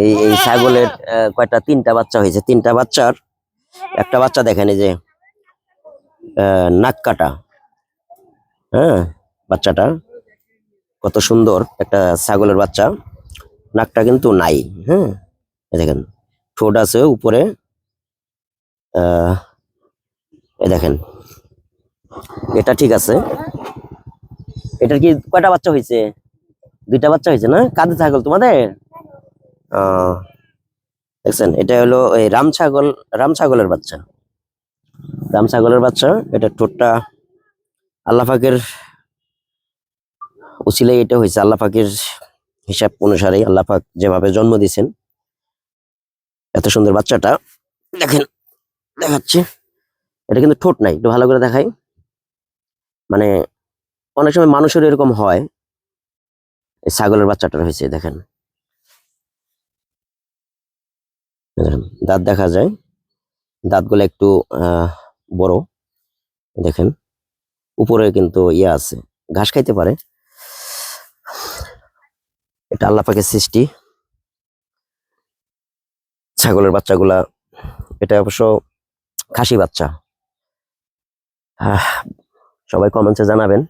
এই এই ছাগলের কয়টা? তিনটা বাচ্চা হয়েছে। তিনটা বাচ্চার একটা বাচ্চা দেখেন এই যে নাক কাটা। হ্যাঁ বাচ্চাটা কত সুন্দর একটা ছাগলের বাচ্চা। নাকটা কিন্তু নাই হ্যাঁ। দেখেন ঠোঁট আছে উপরে। দেখেন এটা ঠিক আছে। এটার কি কয়টা বাচ্চা হয়েছে? দুইটা বাচ্চা হয়েছে না? কাঁদে ছাগল তোমাদের? দেখছেন, এটা হলো এই রাম ছাগল, রাম ছাগলের বাচ্চা। রাম ছাগলের বাচ্চা, এটা ঠোঁটটা আল্লাহ পাকের উচিলে এটা হয়েছে। আল্লাহ পাকের হিসাব অনুসারে আল্লাহ পাক যেভাবে জন্ম দিয়েছেন, এত সুন্দর বাচ্চাটা, দেখেন, দেখাচ্ছি। এটা কিন্তু ঠোঁট নাই একটু ভালো করে দেখাই। মানে অনেক সময় মানুষের এরকম হয়, এই ছাগলের বাচ্চাটা হয়েছে, দেখেন এই দেখেন, দাঁত দেখা যায়। দাঁতগুলো একটু বড়। দেখেন উপরে কিন্তু ইয়ে আছে। ঘাস খাইতে পারে। এটা আল্লাহ পাকের সৃষ্টি। ছাগলের বাচ্চাগুলা এটা অবশ্য খাসি বাচ্চা। সবাই কমেন্টসে জানাবেন।